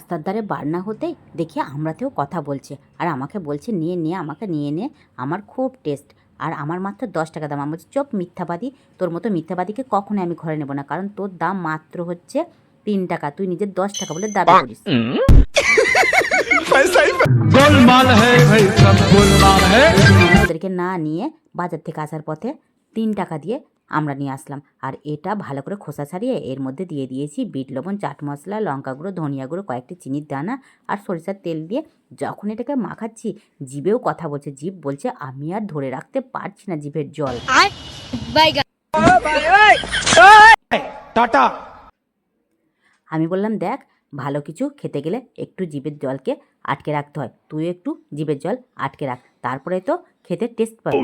রাস্তার ধারে বার্না হতে দেখি আমরাতেও কথা বলছে। আর আমাকে বলছে নিয়ে নিয়ে আমাকে নিয়ে নিয়ে। আমার খুব টেস্ট। আর আমার মাত্র দশ টাকা দাম। আমি বলছি চপ মিথ্যাবাদী। তোর মতো মিথ্যাবাদীকে কখনোই আমি ঘরে নেব না। কারণ তোর দাম মাত্র হচ্ছে তিন টাকা। তুই নিজের দশ টাকা বলে দাবি করিস। ওদেরকে না নিয়ে বাজার থেকে আসার পথে তিন টাকা দিয়ে আমরা নিয়ে আসলাম। আর এটা ভালো করে খোসা ছাড়িয়ে এর মধ্যে দিয়ে দিয়েছি বিট লবণ চাট মশলা লঙ্কা গুঁড়ো ধনিয়া গুঁড়ো কয়েকটি চিনির দানা আর সরিষার তেল দিয়ে যখন এটাকে মাখাচ্ছি জিভেও কথা বলছে। জিভ বলছে আমি আর ধরে রাখতে পারছি না জিভের জল। टाटा আমি বললাম দেখ ভালো কিছু খেতে গেলে একটু জিভের জলকে আটকে রাখতে হয়। তুই একটু জিভের জল আটকে রাখ। তারপরে তো খেতে টেস্ট পাবি।